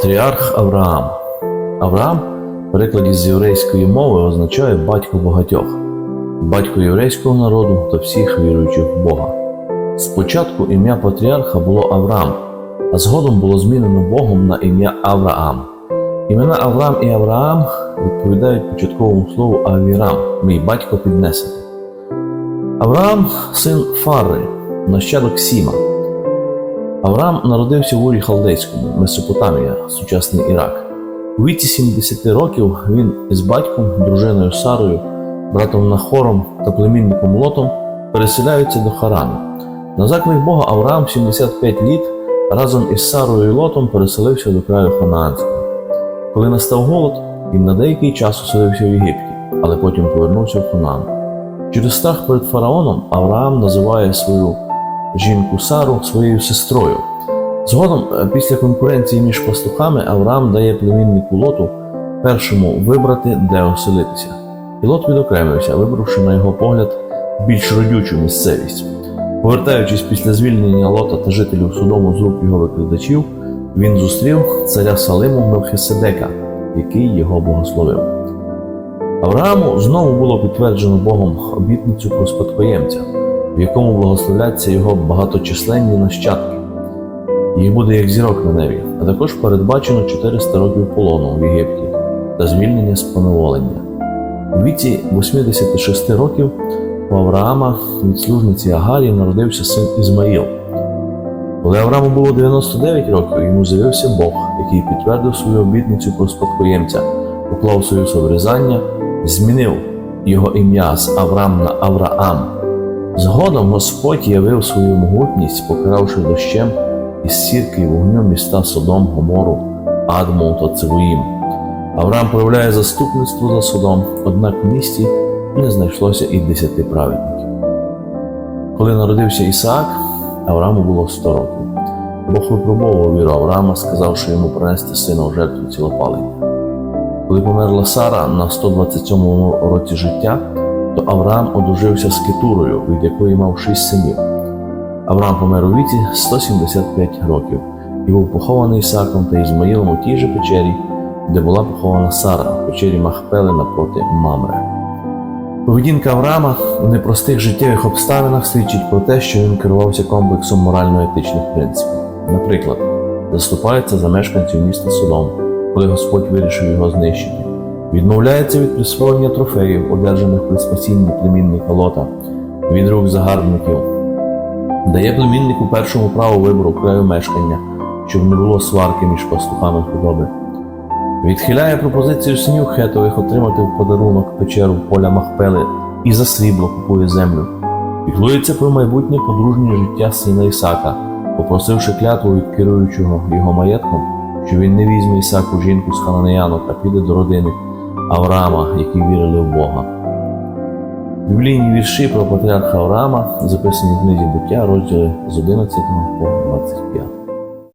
Патріарх Авраам. Авраам в перекладі з єврейської мови означає батько багатьох, батько єврейського народу та всіх віруючих в Бога. Спочатку ім'я патріарха було Авраам, а згодом було змінено Богом на ім'я Авраам. Імена Авраам і Авраам відповідають початковому слову Авірам, мій батько піднесений. Авраам син Фарри, нащадок Сіма. Авраам народився в Урі Халдейському, Месопотамія, сучасний Ірак. У віці 70 років він із батьком, дружиною Сарою, братом Нахором та племінником Лотом переселяються до Харану. На заклик Бога Авраам 75 літ разом із Сарою і Лотом переселився до краю Ханаанського. Коли настав голод, він на деякий час оселився в Єгипті, але потім повернувся в Ханаан. Через страх перед фараоном Авраам називає свою жінку Сару своєю сестрою. Згодом, е, після конкуренції між пастухами, Авраам дає племіннику Лоту першому вибрати, де оселитися. І Лот відокремився, вибравши на його погляд більш родючу місцевість. Повертаючись після звільнення Лота та жителів Содому з рук його викладачів, він зустрів царя Салиму Мелхиседека, який його благословив. Аврааму знову було підтверджено Богом обітницю про спадкоємця, в якому благословляться його багаточисленні нащадки. Їх буде як зірок на небі, а також передбачено 400 років полону в Єгипті та звільнення з поневолення. У віці 86 років у Авраама від служниці Агарі народився син Ізмаїл. Коли Аврааму було 99 років, йому з'явився Бог, який підтвердив свою обітницю про спадкоємця, уклав союз обрізання, змінив його ім'я з Авраам на Авраам. Згодом Господь явив свою могутність, покаравши дощем із сірки вогню міста Содом, Гомору, Адму та Цивоїм. Авраам проявляє заступництво за Содом, однак в місті не знайшлося і десяти праведників. Коли народився Ісаак, Аврааму було 100 років. Бог випробовував віру Авраама, сказавши йому принести сина у жертву цілопалення. Коли померла Сара на 127-му році життя, то Авраам одружився з Кетурою, від якої мав шість синів. Авраам помер у віці 175 років і був похований Ісаком та Ізмаїлом у тій же печері, де була похована Сара, в печері Махпели напроти Мамре. Поведінка Авраама в непростих життєвих обставинах свідчить про те, що він керувався комплексом морально-етичних принципів. Наприклад, заступається за мешканців міста Содом, коли Господь вирішив його знищити, відмовляється від присвоєння трофеїв, одержаних при спасінні племінника Лота, від рук загарбників, дає племіннику першому право вибору краю мешкання, щоб не було сварки між пастухами худоби. Відхиляє пропозицію синів хетових отримати в подарунок печеру поля Махпели і за срібло купує землю. Піклується про майбутнє подружнє життя сина Ісака, попросивши клятву від керуючого його маєтком, що він не візьме Ісаку жінку з хананеянок, а піде до родини Авраама, які вірили в Бога. Біблійні вірші про патріарха Авраама записані в книзі буття, розділи з 11 по 25.